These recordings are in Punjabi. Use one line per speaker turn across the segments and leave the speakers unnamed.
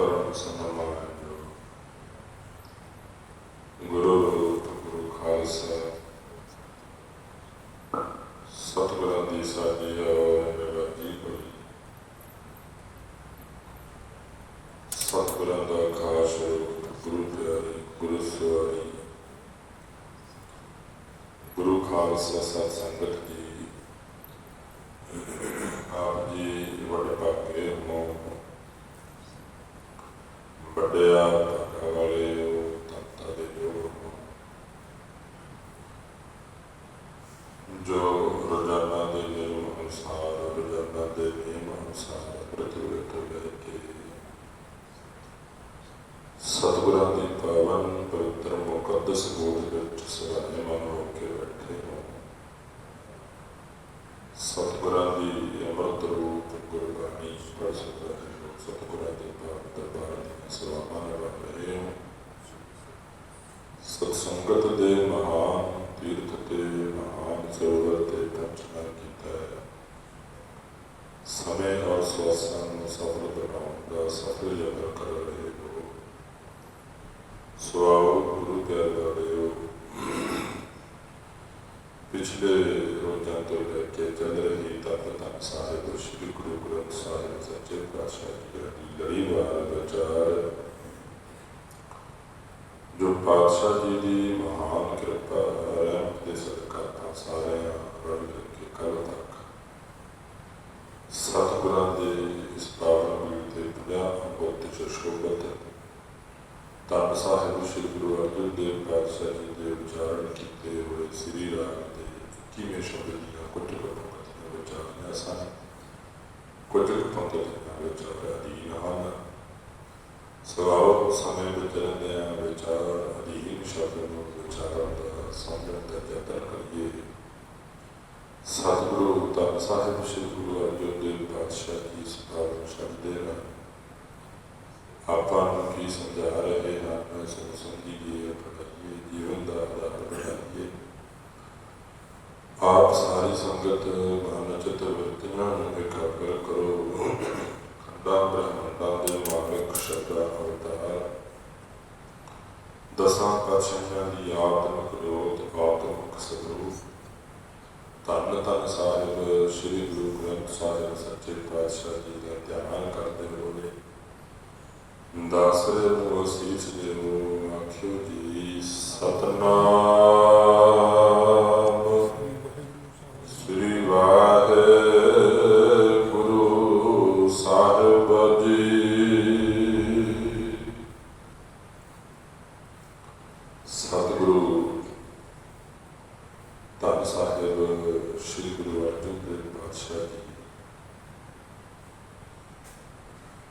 ਪਰਮ ਸਨਮਾਨ ਗੁਰੂ ਰੂਪ ਗੁਰੂ ਖਾਲਸਾ ਸਤਿਗੁਰਾਂ ਦੀ ਸਾਜੀ ਹੋਏ ਨਿਵਾਜੀ ਹੋਈ ਸਤਿਗੁਰਾਂ ਦਾ ਖਾਸ ਗੁਰੂ ਪਿਆਰੀ ਗੁਰੂ ਸਵਾਰੀ ਗੁਰੂ ਖਾਲਸਾ ਸਤ ਸੰਗਤ ਜੀ ਆਪ ਜੀ ਵੱਡੇ ਭਾਗੇ ਹੋ ਵੱਡਿਆ ਭਾਗਾ ਵਾਲੇ ਹੋ ਤੰਤਾ ਦੇ ਜੋੜ ਹੋ ਜੋ ਰੋਜ਼ਾਨਾ ਦੇ ਨਿਯਮ ਅਨੁਸਾਰ ਰੋਜ਼ਾਨਾ ਦੇ ਨਿਯਮ ਅਨੁਸਾਰ ਪ੍ਰਤੀਵਿਤ ਤੋਂ ਲੈ ਕੇ ਸਤਿਗੁਰਾਂ ਦੀ ਪਾਵਨ ਪਵਿੱਤਰ ਮੁਕੱਦਸ ਗੋਦ ਵਿੱਚ ਸਵਾਰੇ ਮਨ ਹੋ ਕੇ ਬੈਠੇ ਹੋ ਸਤਿਗੁਰਾਂ ਦੀ ਅਮਰਤ ਰੂਪ ਗੁਰਬਾਣੀ ਪੜ੍ਹ ਸਕਦਾ ਹੈ ਸਤਿਗੁਰਾਂ ਦੇ ਪਾਵਨ ਦਰਬਾਰ ਦੀਆਂ ਸੇਵਾਵਾਂ ਨਿਭਾ ਰਹੇ ਹੋ ਸਤ ਸੰਗਤ ਦੇ ਮਹਾਨ ਤੀਰਥ ਤੇ ਮਹਾਨ ਸਰੋਵਰ ਤੇ ਪਹੁੰਚਣਾ ਕੀਤਾ ਹੈ ਸਮੇਂ ਔਰ ਸਵਾਸਾਂ ਨੂੰ ਸਫਲ ਬਣਾਉਣ ਦਾ ਸਫਲ ਯਤਨ ਕਰ ਰਹੇ ਹੋ ਸਵਾਉ ਗੁਰੂ ਪਿਆਰ ਵਾਲਿਓ ਪਿਛਲੇ ਰੋਜ਼ਾਂ ਤੋਂ ਲੈ ਕੇ ਚੱਲ ਰਹੀ ਤਤ ਤਤ ਸਾਹਿਬ ਸ੍ਰੀ ਗੁਰੂ ਗ੍ਰੰਥ ਸਾਹਿਬ ਸੱਚੇ ਪਾਤਸ਼ਾਹ ਜੀ ਦੀ ਲੜੀਵਾਰ ਵਿਚਾਰ ਜੋ ਪਾਤਸ਼ਾਹ ਜੀ ਦੀ ਮਹਾਨ ਕਿਰਪਾ ਰਹਿਮਤ ਦੇ ਸਦਕਾ ਤਾਂ ਸਾਰਿਆਂ ਰਲ ਮਿਲ ਕੇ ਕੱਲ ਤੱਕ ਸਤਿਗੁਰਾਂ ਦੇ ਇਸ ਪਾਵਨ ਮੀਲ ਤੇ ਪੰਜਾਹ ਅੰਬੋਤ ਚ ਸ਼ੋਭਤ ਧੰਨ ਸਾਹਿਬ ਸ੍ਰੀ ਗੁਰੂ ਅਰਜਨ ਦੇਵ ਪਾਤਸ਼ਾਹ ਜੀ ਦੇ ਉਚਾਰਨ ਕੀਤੇ ਹੋਏ ਸ੍ਰੀ ਰਾਗ ਦੇ ਕਿਵੇਂ ਸ਼ਬਦ ਦੀਆਂ ਕੁਝ ਕੁ ਪੰਕਤੀਆਂ ਹਨ ਸਮੇਂ ਵਿੱਚ ਰਹਿੰਦਿਆਂ ਵਿਚਾਰ ਅਧੀਨ ਸ਼ਬਦ ਨੂੰ ਵਿਚਾਰਨ ਦਾ ਸਮਝਣ ਦਾ ਯਤਨ ਕਰੀਏ ਸਤਿਗੁਰੂ ਧੰਨ ਸਾਹਿਬ ਸ੍ਰੀ ਗੁਰੂ ਅਰਜਨ ਦੇਵ ਪਾਤਸ਼ਾਹ ਜੀ ਇਸ ਪਾਵਨ ਨਾਲ ਆਪਾਂ ਨੂੰ ਕੀ ਸਮਝਾ ਰਹੇ ਹਨ ਇਸ ਨੂੰ ਸਮਝੀਏ ਪੜ੍ਹਾਈਏ ਜੀਵਨ ਦਾ ਆਧਾਰ ਬਣਾਈਏ ਆਪ ਸਾਰੀ ਸੰਗਤ ਮਨ ਚਿਤ ਵਰਤਨਾਂ ਨੂੰ ਇਕਾਗਰ ਕਰੋ। ਖੰਡਾ ਬ੍ਰਹਮੰਡਾਂ ਦੇ ਮਾਲਕ ਸ਼ਬਦਾ ਅਵਤਾਰ ਦਸਾਂ ਪਾਤਸ਼ਾਹਾਂ ਦੀ ਆਤਮਿਕ ਰੋਧ ਆਤਮਿਕ ਸਰੂਪ। ਧੰਨ ਧੰਨ ਸਾਹਿਬ, ਸ੍ਰੀ ਗੁਰੂ ਗ੍ਰੰਥ ਸਾਹਿਬ ਸੱਚੇ ਪਾਤਸ਼ਾਹ ਜੀ ਦਾ ਧਿਆਨ ਕਰਦੇ ਹੋਏ। ਦਾਸਰੇ ਨੂੰ ਅਸੀਸ ਦੇਵੋ, ਆਖਿਓ ਜੀ, ਸਤਨਾਮ ਸ੍ਰੀ ਵਾਹਿਗੁਰੂ ਸਾਹਿਬ ਜੀ ਸਤਿਗੁਰੂ ਧੰਨ ਸਾਹਿਬ ਸ੍ਰੀ ਗੁਰੂ ਅਰਜਨ ਦੇਵ ਪਾਤਸ਼ਾਹ ਜੀ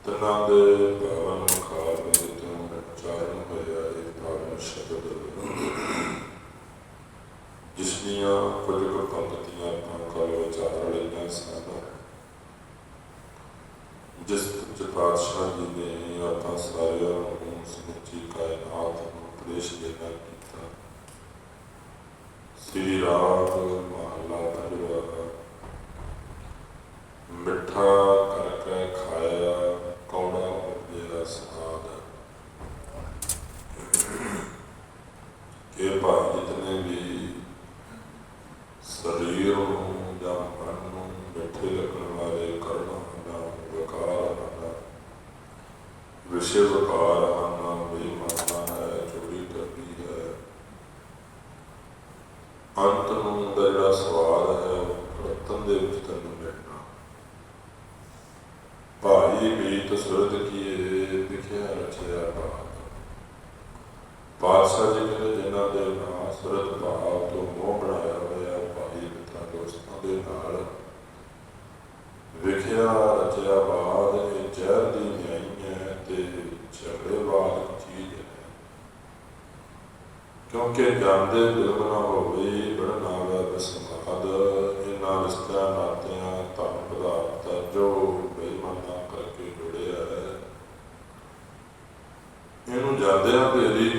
ਤਨਾਂ ਦੇ ਪਾਵਨ ਮੁਖਾਰ ਵਿੱਚ ਤੋਂ ਉਚਾਰਨ ਹੋਇਆ ਇਹ ਪਾਵਨ ਸ਼ਬਦ ਜਿਸ ਦੀਆਂ ਕੁਝ ਕੁ ਪੰਕਤੀਆਂ ਆਪਾਂ ਕੱਲ ਵਿਚਾਰ ਲਈਆਂ ਸਨ ਜਿਸ ਵਿੱਚ ਪਾਤਸ਼ਾਹ ਜੀ ਨੇ ਆਪਾਂ ਸਾਰਿਆਂ ਨੂੰ ਸਮੁੱਚੀ ਕਾਇਨਾਤ ਨੂੰ ਉਪਦੇਸ਼ ਦੇਣਾ ਕੀਤਾ ਸ੍ਰੀ ਰਾਗ ਮਹਲਾ ਪੰਜਵਾ ਮਿੱਠਾ ਕਰਕੇ ਖਾਇਆ ਕੌੜਾ ਉਪਜਿਆ ਸਵਾਦ ਇਹ ਭਾਵ ਜਿਤਨੇ ਵੀ ਸਰੀਰ ਨੂੰ ਜਾਂ ਮਨ ਨੂੰ ਮਿੱਠੇ ਲੱਗਣ ਵਾਲੇ ਕਰਮ ਦਾ ਵਿਕਾਰ ਹਨ ਵਿਸ਼ੇ ਵਿਕਾਰ ਹਨ ਵੀ ਮਨਨਾ ਹੈ ਚੋਰੀ ਕਰਦੀ ਹੈ ਅੰਤ ਨੂੰ ਦਾ ਜਿਹੜਾ ਸਵਾਦ ਹੈ ਉਹ ਰਤਨ ਦੇ ਵਿੱਚ ਤੈਨੂੰ ਮਿਲਣਾ ਭਾਈ ਮੀਤ ਸੁਰਤ ਕੀਏ ਵਿਖਿਆ ਰਚਿਆ ਬਾਤ ਪਾਤਸ਼ਾਹ ਜੀ ਕਹਿੰਦੇ ਜਿਨ੍ਹਾਂ ਦੇ ਨਾਂ ਸੁਰਤ ਭਾਵ ਤੋਂ ਮੋਹ ਬਣਾਇਆ ਹੋਇਆ ਭਾਈ ਮਿੱਤਰਾਂ ਦੋਸਤਾਂ ਦੇ ਨਾਲ ਵਿਖਿਆ ਰਚਿਆ ਬਾਦ ਇਹ ਜ਼ਹਿਰ ਦੀ ਨਿਆਈ ਹੈ ਤੇ ਝਗੜੇ ਬਾਦ ਚੀਜ਼ ਹੈ। ਕਿਉਂਕਿ ਜਾਂਦੇ ਦਿਲ ਨਾ ਹੋਵੇ ਬੜਨਾ ਵਾ ਬਸਮਾਦ। ਇਹਨਾਂ ਰਿਸ਼ਤਿਆਂ ਨਾਤਿਆਂ ਧਨ ਪਦਾਰਥ ਜੋ ਬੇਈਮਾਨਾ ਕਰਕੇ ਜੁੜਿਆ ਹੈ। ਇਹਨੂੰ ਜਾਂਦਿਆਂ ਦੇਰੀ ਨਹੀਂ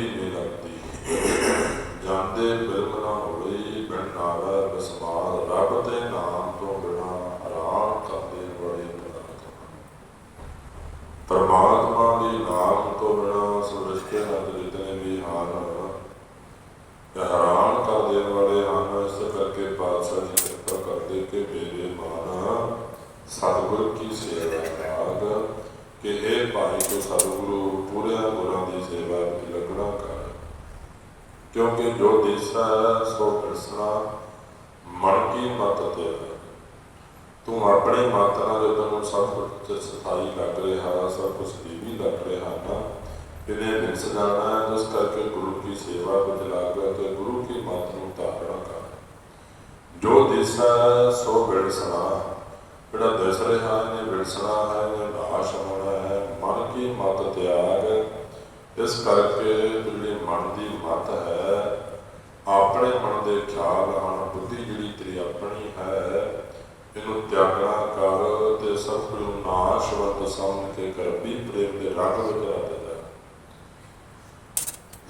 ਸਤਿਗੁਰ ਕੀ ਸੇਵਾ ਮਾਰਗ, ਕਿ ਹੈ ਭਾਈ ਜੋ ਸਤਿਗੁਰੂ ਪੂਰੇ ਗੁਰਾਂ ਦੀ ਸੇਵਾ ਦੀ ਲਗਣਾ ਕਰ। ਕਿਉਂਕਿ ਜੋ ਦੇਸਾ ਸੋ ਪ੍ਰਸਨਾ ਮਨ ਕੀ ਮਤ ਤੇ ਤੂੰ ਆਪਣੇ ਮਾਤਾ ਨਾਲ ਜਦੋਂ ਸਭ ਕੁਝ ਸਫ਼ਾਈ ਲੱਗ ਰਿਹਾ, ਸਭ ਕੁਝ ਦੀਵੀ ਲੱਗ ਰਿਹਾ ਨਾ ਇਹਨੇ ਨਿਸ ਜਾਣਾ ਜਿਸ ਕਰਕੇ ਗੁਰੂ ਕੀ ਸੇਵਾ ਵਿੱਚ ਲੱਗ ਗਿਆ ਤੇ ਗੁਰੂ ਕੀ ਮਾਤ ਨੂੰ ਧਾਰਨਾ ਕਰ। ਜੋ ਦੇਸਾ ਸੋ ਬਿਰਸਨਾ। ਜਿਹੜਾ ਦਿਸ ਰਿਹਾ ਇਹਨੇ ਬਿਰਸਣਾ ਹੈ ਇਹਨੇ ਨਾਸ਼ ਹੋਣਾ ਹੈ, ਮਨ ਕੀ ਮਤ ਇਸ ਕਰਕੇ ਜਿਹੜੀ ਮਨ ਦੀ ਮਤ ਹੈ, ਆਪਣੇ ਮਨ ਦੇ ਖਿਆਲ ਹਨ ਬੁੱਧੀ ਜਿਹੜੀ ਤੇਰੀ ਆਪਣੀ ਹੈ, ਇਹਨੂੰ ਤਿਆਗਣਾ ਕਰ ਤੇ ਸਤਿਗੁਰੂ ਨੂੰ ਨਾਸ਼ਵੰਤ ਸਮਝ ਕੇ ਕਰਬੀ ਪ੍ਰੇਮ ਦੇ ਰੰਗ ਵਿੱਚ ਰੱਖ ਦੇ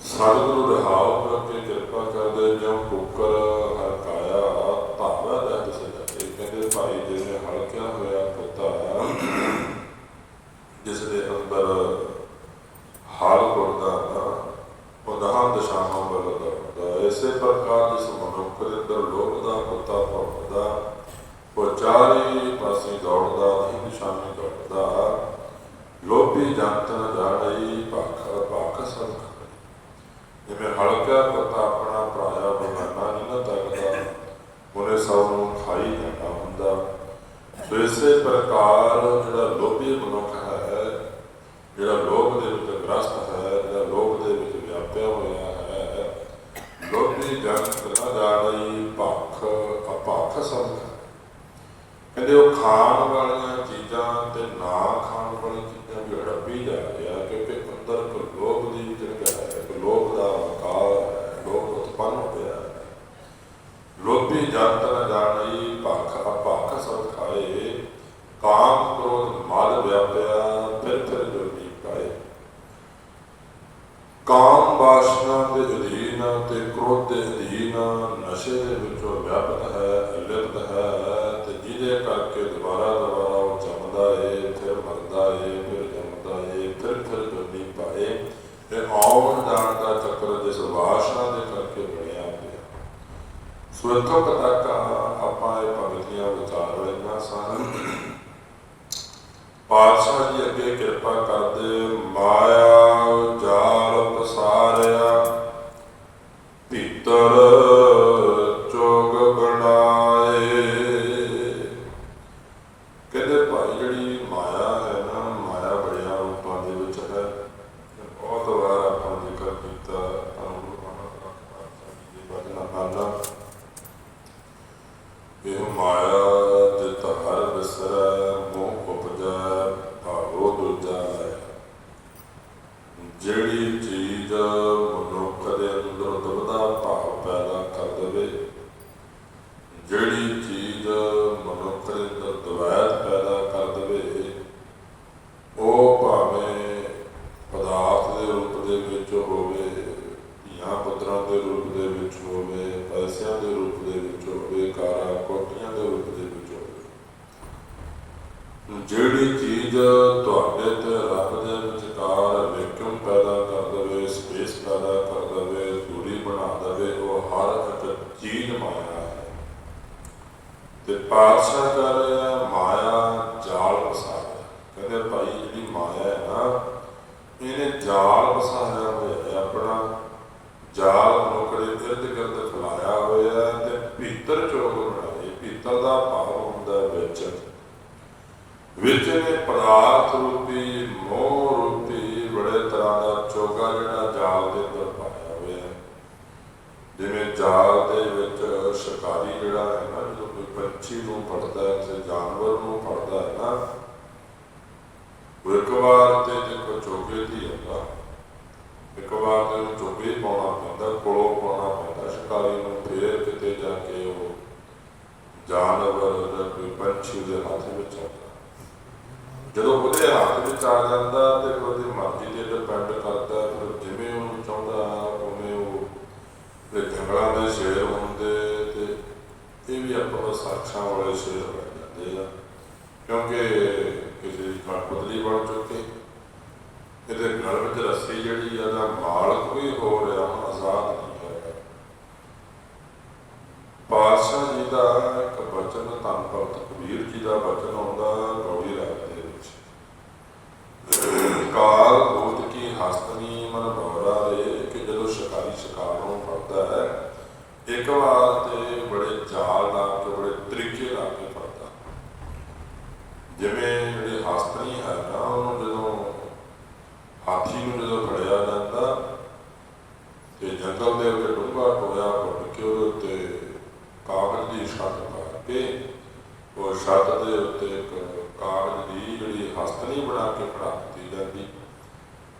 ਸਤਿਗੁਰੂ ਰਹਾਉ ਕਰਕੇ ਕਿਰਪਾ ਕਰਦੇ, ਜਿਉਂ ਕੁੱਕਰ ਹਰਕਾਇਆ ਭਾਵਾ ਦਾ ਦਿਸਦਾ ਇਹ ਕਹਿੰਦੇ ਭਾਈ ਜਿਵੇਂ ਹਲਕਿਆ ਹੋਇਆ ਪੁੱਤਾ ਜਿਸ ਦੇ ਅੰਦਰ ਹਾਲ ਗੁਰਦਾ ਨਾ ਉਹ ਦਹਾਂ ਦਿਸ਼ਾਵਾਂ ਵੱਲ ਦੌੜਦਾ ਇਸੇ ਪ੍ਰਕਾਰ ਜਿਸ ਮਨੁੱਖ ਦੇ ਅੰਦਰ ਲੋਭ ਦਾ ਪੁੱਤਾ ਭੌਂਕਦਾ ਉਹ ਚਾਰੇ ਪਾਸੇ ਦੌੜਦਾ ਨਹੀਂ ਨਿਸ਼ਾਨੇ ਦੌੜਦਾ ਲੋਭੀ ਜੰਤ ਨ ਜਾਣਈ ਭਖ ਭਖ ਸਭ ਜਿਵੇਂ ਹਲਕਾ ਪਤਾ ਆਪਣਾ ਭਰਾਇਆ ਬਗਾਨਾ ਨਹੀਂ ਨਾ ਤੱਕਦਾ ਉਹਨੇ ਸਭ ਨੂੰ ਖਾਈ ਜਾਣਾ ਹੁੰਦਾ ਸੋ ਇਸੇ ਪ੍ਰਕਾਰ ਜਿਹੜਾ ਲੋਭੀ ਮਨੁੱਖ ਹੈ ਜਿਹੜਾ ਲੋਭ ਦੇ ਵਿੱਚ ਗ੍ਰਸਤ ਹੈ ਜਿਹੜਾ ਲੋਭ ਦੇ ਵਿੱਚ ਵਿਆਪਿਆ ਹੋਇਆ ਹੈ ਲੋਭੀ ਜੰਤ ਨਾ ਜਾਣਈ ਭਖ ਅਪਾਖ ਸਭ ਕਹਿੰਦੇ ਉਹ ਖਾਣ ਵਾਲੀਆਂ ਚੀਜ਼ਾਂ ਤੇ ਨਾ ਖਾਣ ਵਾਲੀਆਂ ਚੀਜ਼ਾਂ ਵੀ ਹੜੱਪੀ ਜਾ ਰਿਹਾ ਕਿਉਂਕਿ ਅੰਦਰ ਲੋਭ ਦੀ ਜਗ੍ਹਾ ਹੈ ਲੋਭ ਦਾ ਵਕਾਰ ਲੋਭ ਉਤਪੰਨ ਹੋ। ਗਿਆ ਲੋਭੀ ਜੰਤ ਨ ਜਾਣਈ ਭਖ ਅਪਾਖ ਸਭ ਖਾਏ, ਕਾਮ ਕ੍ਰੋਧ ਮਦ ਵਿਆਪਿਆ ਫਿਰ ਫਿਰ ਜੁਰਨੀ ਪਾਏ। ਕਾਮ ਵਾਸਨਾ ਦੇ ਅਧੀਨ ਤੇ ਕ੍ਰੋਧ ਦੇ ਅਧੀਨ ਨਸ਼ੇ ਦੇ ਵਿੱਚੋਂ ਵਿਆਪਤ ਹੈ ਲਿਪਤ ਹੈ ਤੇ ਜਿਹਦੇ ਕਰਕੇ ਦੁਬਾਰਾ ਦੁਬਾਰਾ ਉਹ ਜੰਮਦਾ ਏ, ਫਿਰ ਮਰਦਾ ਏ, ਫਿਰ ਜੰਮਦਾ ਏ, ਫਿਰ ਫਿਰ ਜੁਰਨੀ ਪਾਏ। ਇਹ ਆਉਣ ਜਾਣ ਦਾ ਚੱਕਰ ਜਿਸ ਵਾਸਨਾ ਦੇ ਕਰਕੇ ਬਣਿਆ ਪਿਆ। ਸੋ ਇੱਥੋਂ ਤੱਕ ਆਪਾਂ ਇਹ ਭਗਤੀਆਂ ਵਿਚਾਰ ਲੈਣਾ ਸਨ। ਪਾਤਸ਼ਾਹ ਜੀ ਅੱਗੇ ਕਿਰਪਾ ਕਰਦੇ, ਮਾਇਆ ਜਾਂ ਦੇ ਰੂਪ ਦੇ ਵਿੱਚ ਹੋਵੇ, ਪੈਸਿਆਂ ਦੇ ਰੂਪ ਦੇ ਵਿੱਚ ਹੋਵੇ, ਕਾਰਾਂ, ਕੋਠੀਆਂ ਦੇ ਰੂਪ ਦੇ ਵਿੱਚ ਹੋਵੇ। ਜਿਹੜੀ ਚੀਜ਼ ਤੁਹਾਡੇ ਤੇ ਰੱਬ ਦੇ ਵਿਚਕਾਰ ਵੈਕਿਊਮ ਪੈਦਾ ਕਰ ਦੇਵੇ ਸਪੇਸ ਪੈਦਾ ਕਰ ਦੇਵੇ, ਦੂਰੀ ਬਣਾ ਦੇਵੇ, ਉਹ ਹਰ ਇੱਕ ਚੀਜ਼ ਮਾਇਆ ਹੈ। ਤੇ ਪਾਤਸ਼ਾਹ ਕਰ ਰਿਹਾ ਮਾਇਆ ਜਾਲ ਵਸਾਇਆ ਕਹਿੰਦੇ ਭਾਈ, ਜਿਹੜੀ ਮਾਇਆ ਹੈ ਨਾ, ਇਹਨੇ ਜਾਲ ਵਸਾਇਆ ਹੋਇਆ ਹੈ ਆਪਣਾ ਜਾਲ ਮਨੁੱਖ ਦੇ ਇਰਦ ਗਿਰਦ ਫੈਲਾਇਆ ਹੋਇਆ ਹੈ ਤੇ ਭੀਤਰ ਚੋਗ ਬਣਾਏ ਭੀਤਰ ਦਾ ਭਾਵ ਹੁੰਦਾ ਵਿੱਚ ਵਿੱਚ ਨੇ ਪਦਾਰਥ ਰੂਪੀ, ਮੋਹ ਰੂਪੀ, ਬੜੇ ਤਰ੍ਹਾਂ ਦਾ ਚੋਗਾ ਜਿਹੜਾ ਜਾਲ ਦੇ ਅੰਦਰ ਪਾਇਆ ਹੋਇਆ ਹੈ। ਜਿਵੇਂ ਜਾਲ ਦੇ ਵਿੱਚ ਸ਼ਿਕਾਰੀ ਜਿਹੜਾ ਹੈ ਨਾ, ਜਦੋਂ ਕੋਈ ਪੰਛੀ ਨੂੰ ਫੜਦਾ ਹੈ, ਕਿਸੇ ਜਾਨਵਰ ਨੂੰ ਫੜਦਾ ਹੈ ਨਾ, ਉਹ ਇੱਕ ਵਾਰ ਤੇ ਦੇਖੋ ਚੋਗੇ ਦੀ ਹੁੰਦਾ ਇੱਕ ਵਾਰ ਤੇ ਚੋਗੇ ਪਾਉਣਾ ਪੈਂਦਾ, ਕੋਲੋਂ ਪਾਉਣਾ ਪੈਂਦਾ, ਸ਼ਿਕਾਰੀ ਨੂੰ ਫੇਰ ਕਿਤੇ ਜਾ ਕੇ ਉਹ ਜਾਨਵਰ ਜਾਂ ਕੋਈ ਪੰਛੀ ਦੇ ਹੱਥ ਵਿੱਚ ਆਉਂਦਾ। ਜਦੋਂ ਉਹਦੇ ਹੱਥ ਵਿੱਚ ਆ ਜਾਂਦਾ ਤੇ ਉਹਦੀ ਮਰਜ਼ੀ ਤੇ ਡਿਪੈਂਡ ਕਰਦਾ, ਫਿਰ ਜਿਵੇਂ ਉਹਨੂੰ ਚਾਹੁੰਦਾ, ਉਵੇਂ ਉਹ ਤੇ ਜੰਗਲਾਂ ਦੇ ਸ਼ੇਰ ਹੁੰਦੇ ਤੇ ਇਹ ਵੀ ਆਪਾਂ ਸਾਖਾਂ ਵਾਲੇ ਸ਼ੇਰ ਬਣ ਜਾਂਦੇ ਆ। ਕਿਉਂਕਿ ਕਿਸੇ ਦੀ ਕਣਪਤਲੀ ਬਣ ਚੁੱਕੇ। ਇਹਦੇ ਗਲ ਵਿੱਚ ਰੱਸੀ ਜਿਹੜੀ ਆ ਦਾ ਮਾਲਕ ਵੀ ਹੋ ਰਿਹਾ, ਆਜ਼ਾਦ ਨਹੀਂ ਹੈ ਪਾਤਸ਼ਾਹ ਜੀ ਦਾ ਵਚਨ ਧੰਨ ਭਗਤ ਕਬੀਰ ਜੀ ਦਾ ਵਚਨ ਆਉਂਦਾ ਗੌੜੀ ਰਾਗ ਦੇ ਵਿੱਚ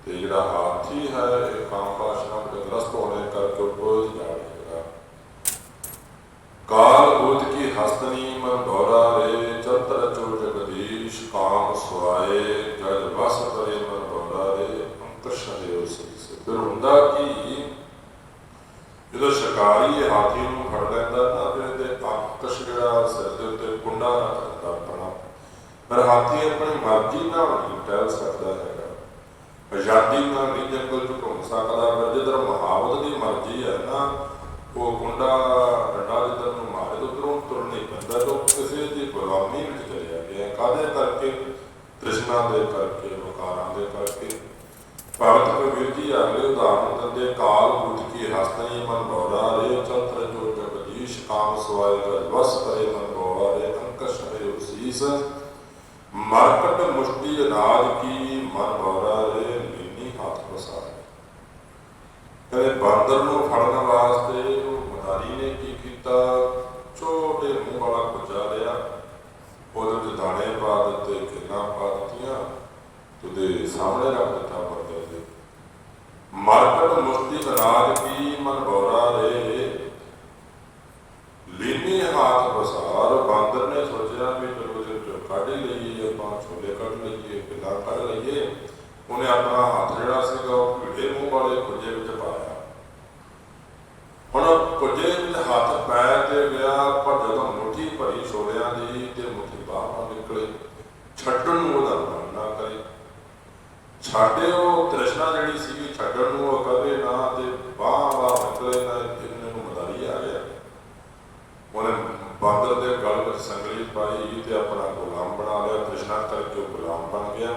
ਤੇ ਜਿਹੜਾ ਹਾਥੀ ਹੈ ਇਹ ਕਾਮ ਪਾਸ਼ਨਾ ਦੇ ਗ੍ਰਸਤ ਹੋਣੇ ਕਰਕੇ ਉਹ ਜਾ ਰਹੇਗਾ ਕਾਲ ਉਦ ਕੀ ਹਸਤਨੀ ਮਨ ਭੌਰਾ ਰੇ ਚਤਰ ਚੋ ਜਗਦੀਸ਼ ਕਾਮ ਸੁਆਏ ਜਦ ਵਸ ਕਰੇ ਮਨ ਭੌਰਾ ਰੇ ਅੰਕਸ਼ ਹੈ ਉਸ ਸੇ ਫਿਰ ਹੁੰਦਾ ਕਿ ਜਦੋਂ ਸ਼ਿਕਾਰੀ ਇਹ ਹਾਥੀ ਨੂੰ ਫੜ ਲੈਂਦਾ ਤਾਂ ਫਿਰ ਇਹਦੇ ਅੰਕਸ਼ ਜਿਹੜਾ ਸਿਰ ਦੇ ਉੱਤੇ ਕੁੰਡਾ ਰੱਖ ਦਿੰਦਾ ਆਪਣਾ। ਪਰ ਹਾਥੀ ਆਪਣੀ ਮਰਜ਼ੀ ਨਾਲ ਨਹੀਂ ਟਹਿਲ ਸਕਦਾ ਹੈਗਾ। ਆਜ਼ਾਦੀ ਨਾਲ ਨਹੀਂ ਜੰਗਲ ਚ ਘੁੰਮ ਸਕਦਾ, ਪਰ ਜਿੱਧਰ ਮਹਾਵਤ ਦੀ ਮਰਜ਼ੀ ਹੈ ਨਾ, ਉਹ ਕੁੰਡਾ ਡੰਡਾ ਜਿੱਧਰ ਨੂੰ ਮਾਰੇ ਤਾਂ ਉਧਰੋਂ ਤੁਰ ਨਹੀਂ ਪੈਂਦਾ ਤਾਂ ਉਹ ਕਿਸੇ ਦੀ ਗੁਲਾਮੀ ਵਿੱਚ ਚਲਿਆ ਗਿਆ ਕਾਹਦੇ ਕਰਕੇ? ਤ੍ਰਿਸ਼ਨਾ ਦੇ ਕਰਕੇ, ਵਕਾਰਾਂ ਦੇ ਕਰਕੇ। ਭਗਤ ਕਬੀਰ ਜੀ ਅਗਲੇ ਉਦਾਹਰਨ ਦਿੰਦੇ ਕਾਲ ਬੁੱਧ ਕੀ ਹਸਤਨੀ ਮਨ ਭੌਰਾ ਰੇ ਚੰਤਰ ਜੋ ਸਵਾਇ ਗਜ ਵਸ ਕਰੇ ਮਨ ਭੌਰਾ ਰੇ ਅੰਕਸ਼ ਹੈ ਉਸੀਸ ਮਰਕਟ ਮੁਸ਼ਟੀ ਅਨਾਜ ਕੀ ਮਨ ਭੌਰਾ ਰੇ ਲੀਨੀ ਹੱਥ ਪਸਾਰ ਕਦੇ ਬਾਂਦਰ ਨੂੰ ਫੜਨ ਵਾਸਤੇ ਉਹ ਮਦਾਰੀ ਨੇ ਕੀ ਕੀਤਾ ਛੋਟੇ ਮੂੰਹ ਵਾਲਾ ਕੁਚਾ ਲਿਆ ਉਹਦੇ ਵਿੱਚ ਦਾਣੇ ਪਾ ਦਿੱਤੇ ਕਿੰਨਾ ਪਾ ਦਿੱਤੀਆਂ ਉਹਦੇ ਸਾਹਮਣੇ ਰੱਖ ਦਿੱਤਾ ਬੰਦੇ ਦੇ ਮਰਕਟ ਮੁਸ਼ਟੀ ਅਨਾਜ ਕੀ ਮਨ ਬੋਰਾ ਰੇ ਲੀਨੇ ਹਾਥ ਬਸਾਰ ਬਾਂਦਰ ਨੇ ਸੋਚਿਆ ਵੀ ਚਲੋ ਜੇ ਜੋ ਕੱਢ ਹੀ ਲਈਏ ਆਪਾਂ ਛੋਲੇ ਕੱਢ ਲਈਏ ਪਿਲਾ ਕੱਢ ਲਈਏ ਉਹਨੇ ਆਪਣਾ ਹੱਥ ਜਿਹੜਾ ਸੀਗਾ ਉਹ ਭੀੜੇ ਮੂੰਹ ਵਾਲੇ ਕੁੱਜੇ ਵਿੱਚ ਪਾਇਆ। ਹੁਣ ਕੁੱਜੇ ਵਿੱਚ ਹੱਥ ਪੈ ਤੇ ਗਿਆ ਪਰ ਜਦੋਂ ਮੁੱਠੀ ਭਰੀ ਛੋਲਿਆਂ ਦੀ ਤੇ ਮੁੱਠੀ ਬਾਹਰ ਨਿਕਲੇ, ਛੱਡਣ ਨੂੰ ਉਹਦਾ ਮਨ ਨਾ ਕਰੇ। ਛਾੜੇ ਉਹ ਤ੍ਰਿਸ਼ਨਾ ਜਿਹੜੀ ਸੀ ਛੱਡਣ ਨੂੰ ਉਹ ਕਦੇ ਨਾ ਤੇ ਬਾਹ ਬਾਹ ਨਿਕਲੇ ਨਾ ਇਹਨੇ ਨੂੰ ਮਦਾਰੀ ਆ ਗਿਆ। ਉਹਨੇ ਬਾਂਦਰ ਦੇ ਗਲ ਵਿੱਚ ਸੰਗਲੀ ਪਾਈ ਤੇ ਆਪਣਾ ਗੁਲਾਮ ਬਣਾ ਲਿਆ, ਤ੍ਰਿਸ਼ਨਾ ਕਰਕੇ ਉਹ ਗੁਲਾਮ ਬਣ ਗਿਆ।